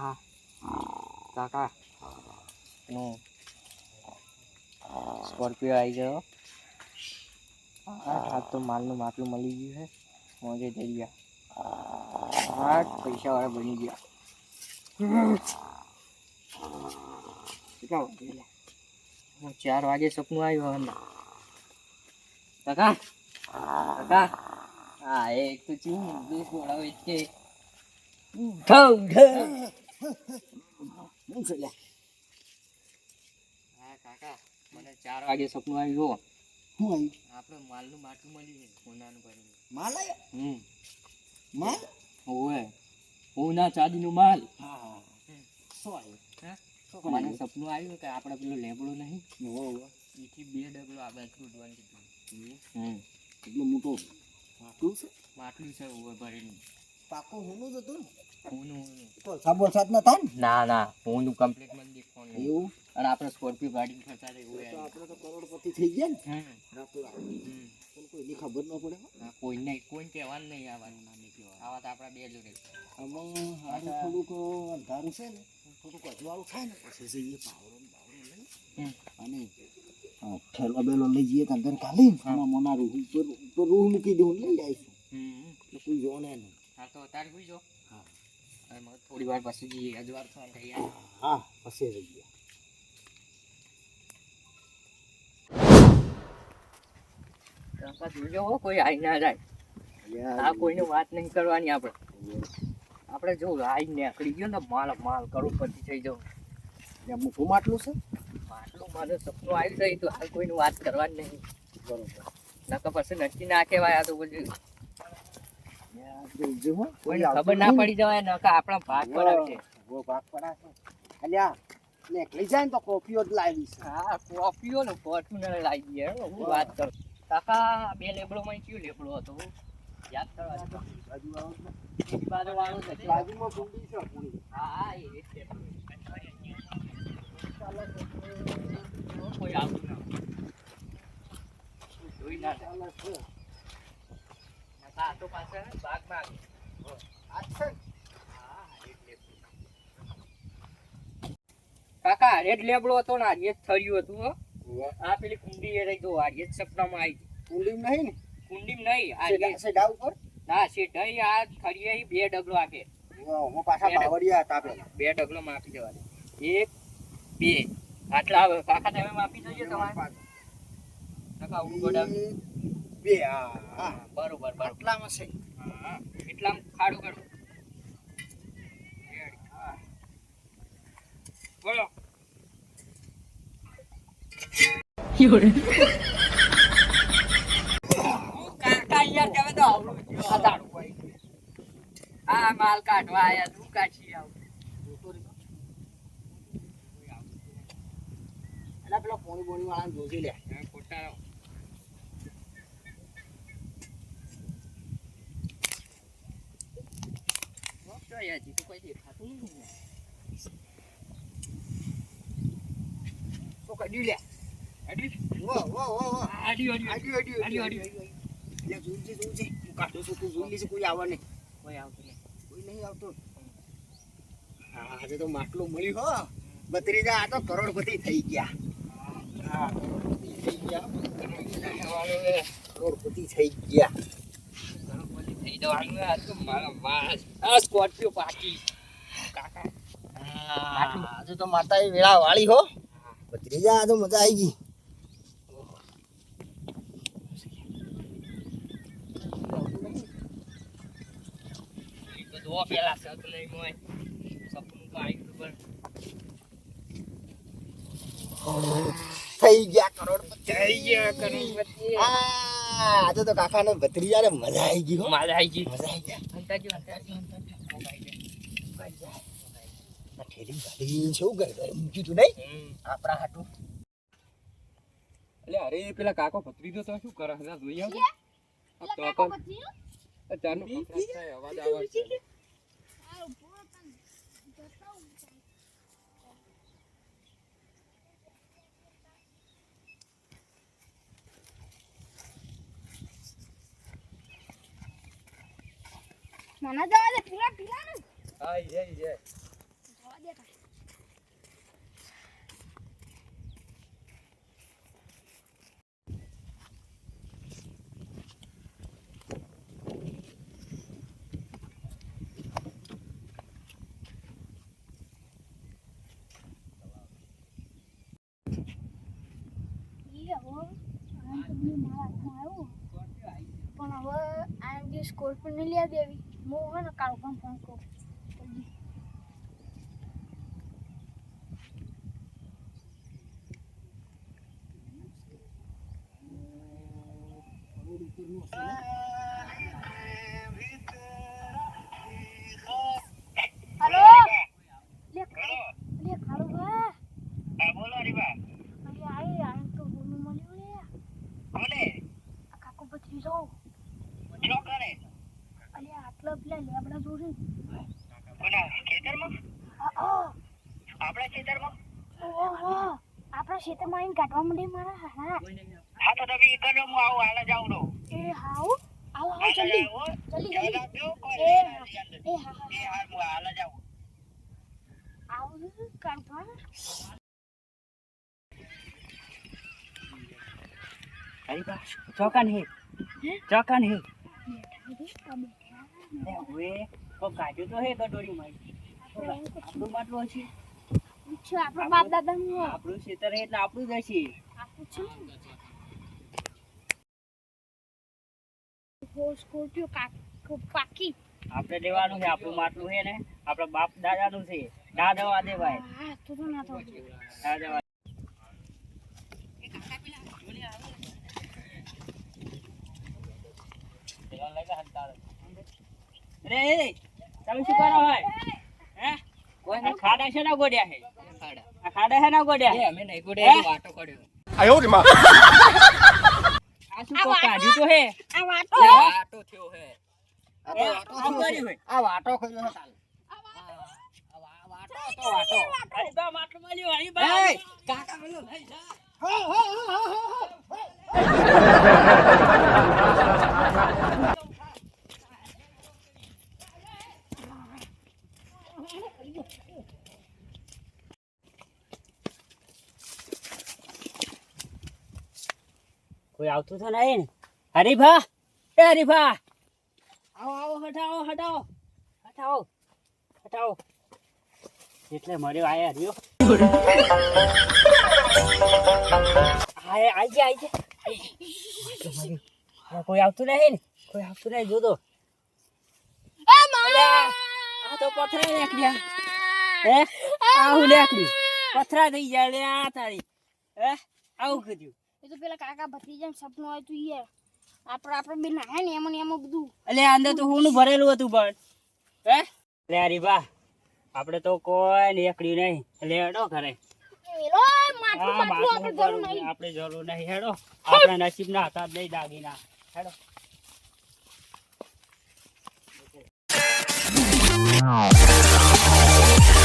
હા. કાકા. નું. સ્કોર્પિયો આવી ગયો. આ તો માલનું માટલું મળી ગયું છે. મોજે જઈ ગયા. હા પૈસા વાળા બની ગયા. હું, ચાર વાગે સપનું આવ્યું હવે કાકા. કાકા. હા, એક તો ચીવું દૂધ બોલાવે છે ઘઉં ઘઉં છે હા કાકા મને ચાર વાગે સપનું આવ્યું શું આવ્યું? આપણે માલનું માટલું મળ્યું છે સોનાનું ભરેલું. માલ આવ્યો? હમ. માલ? ઓવે. સોના ચાંદીનું માલ. હા શું આવ્યું. હા? મને સપનું આવ્યું કે આપણે પેલું લેબડું નહીં. એથી બે ડબલો આપણે છૂટવાનું કીધું હમ. એટલો મોટો માટલું છે? માટલું છે ઓવે ભરેલું. પાકો હોનું જ હતું ને. સાબો સાત ના થાય ને? ના ના ઊનું કમ્પ્લીટ મને દેખવાનું એવું? અને આપણે સ્કોર્પિયો ગાડી ફરતા રહે તો આપણે તો કરોડપતિ થઈ ગયા ને. હમ. ખબર ન પડે હો. કોઈને કોઈને કહેવાનું નહીં આવવાનું. ના કહેવાનું આવા તો આપણા બે જોડે. આમાં હારું થોડુંક અંધારું છે ને થોડુંક અજવાળું થાય ને પછી જઈએ લઈ અને ઠેલો બેલો લઈ જઈએ તો અંદર કાઢી મોના રૂહ ઉપર ઉપર રૂહ મૂકી દઉં લઈ આવીશું. હમ. કોઈ જો ને હા તો અત્યારે કોઈ મગ થોડી વાર પછી જઈએ અજવાર થવાનું થઈ ગયા હા પછી જઈએ કાકા જોજો હો કોઈ આઈ ના જાય. આ કોઈને વાત નહીં કરવાની આપણે. આપણે જો આઈ નીકળી ગયો ને માલ માલ કરું પછી થઈ ત્યાં મોટું માટલું છે? આટલું મને સપનું આવી જાય તો હાલ કોઈને વાત કરવાની નહીં. બરોબર. નકર પછી નક્કી ના કહેવાય આ તો બધું ત્યાં જોજો હો. કોઈને આવતું ખબર ના પડી જવાય નકર આપણા ભાગ પડાવશે ભાગ પડાશે અલ્યા નીકળી જાય ને તો કોફીઓ જ લાવી હા કોફીઓ ને ફોર્ચ્યુનર લાવી દે હો, વાત કરું. કાકા બે લેબડો માં કયો લેબડો હતો? યાદ કરવા. બાજુ ને. વાળો છે. બાજુમાં છે હા હા એ કોઈ આવતું ના જોઈ ના બાગમાં જ. કાકા રેડ લેબડો હતો ને આજે થર્યું હતું હો. આ પેલી કુંડી એ રહી તો આજે સપનામાં આવી કુંડી નહીં ને? કુંડી નહીં આજે. સેડા- ઉપર? ના શેઠાઈ આ થરીએ બે ડગલો આપે હું પાછા બાવળિયા હતા પેલા બે ડગલો માપી દેવા એક બે. આટલા કાકા તમે માપી દેજો તમારે. કાકા આવું ગોડાવ એક, બે હા બરોબર બરોબર. આટલામાં છે. હા ખાડું કરો બોલો. હું કાકા યાર તમે તો આવડું જ આ માલ કાઢવા આયા તું કાઢી આવ પેલા પોણી બોણી વાળાને જોજી લે. ખોટા હજી તો તો કઢી લે અડી વો વો વો વો અડી અડી આડ્યું આડ્યું આડ્યું, આડ્યું લે જોઈજે હું કાઢું છું તું જોઈ કોઈ આવે નહીં કોઈ આવતું કોઈ નહીં આવતું હા આજે તો માટલું મળ્યું હો બત્રીજા આ તો કરોડપતિ થઈ ગયા હા કરોડપતિ થઈ ગયા કરોડપતિ થઈ ગયા. થઈ જવાનું આ તો મારા વાસ આ સ્કોર્પિયો પાકી કાકા આજે તો માતા વેળા વાળી હો બત્રીજા આ તો મજા આવી ગઈ પેલા સત નહીં મોય સપનું આવી ગયું થઈ ગયા કરોડપતિ. થઈ ગયા કરોડપતિ. આ આજે તો કાકા ને ભત્રીજા મજા આવી ગઈ મજા આવી ગઈ. મજા આવી ગાડી છે ઘર તું નહીં? આપણા હાટું. એટલે અરે પેલા કાકો ભત્રીજો તો શું કરે? જોઈ આવ આ કાકો ચારનો કકડાટ થાય અવાજ આવે છે. મને જવા દે પીલા પીલા ને હા આમ મારા હાથમાં આવ્યું. પણ હવે આ જે સ્કોર્પિયો લઈ દેવી. હું હે ને કાલ પણ ફોન કરું જલ્દી હલો લે ખાલો લે ખાલો ભા હા બોલો રીબા અરે આઈ આ તો બોનું મળ્યું લે કોને આ કાકો બચી જાઓ છો કરે અરે આટલા પેલા લેબડા જોડે કોના ખેતરમાં આ આ આપણા ખેતરમાં ઓહો આપણા ખેતરમાં આવીને કાઢવા માંડે મારા હા હા તો તમે એક જ હું આવું હાલ જ. આવું એ હાઉ? આવો આવો જલ્દી. જલ્દી જલ્દી. એ હા એ હા હા. હું હાલ જ આવું આવો કાઢવા? અરે બા ચોકન હે. ચોકન હે. હવે કાઢ્યું તો હે કટોરી માં આટલું માટલું હશે છે આપણો બાપ દાદાનું આપણું ખેતર એટલે આપણું જ હશે. આપું છે હો સ્કોર્પિયો કાક પાકી આપણે દેવાનું છે આપણું માટલું છે ને આપણા બાપ દાદાનું છે. ના દેવા દેવાય. હા તો તો ના તો ના દવા અરે તમે શું કરો હોય હે? કોઈ ખાડા છે ના ગોડ્યા છે? ખાડે હે ના ગોડ્યા? અમે નહીં ગોડ્યા વાટો કર્યો. આયો રે માં. આ શું કો કાઢ્યું તો હે? આ વાટો? વાટો થયો હે. આ વાટો કર્યો હે. કાકા કોઈ આવતું તો નહીં ને. હરીફા એ હરીફા. આવો આવો હટાવો હટાવો. હટાવો હટાવો. એટલે મર્યો આયા હરિયો. હા આવી જાય આવી જાય આ કોઈ આવતું નહીં ને. કોઈ આવતું નહીં જોતો આ તો પથરા નીકળ્યા હે? આવું નીકળ્યું પથરા થઈ ગયા લે આ તારી. હે? આવું કર્યું. એ તો પેલા કાકા ભત્રીજાનું સપનું હોય તો યાર આપણે આપણે બે નાહે ને એમાં ને એમાં બધું. એટલે અંદર તો હું ભરેલું હતું પણ. હે? લે અરે બા આપણે તો કોઈ એકડી નહીં. એટલે હેડો ઘરે. આપણે જરૂર નહીં. આપણે જરૂર નહીં. હેડો આપણા નસીબ ના હતા નહીં દાગીના. હેડો. Oh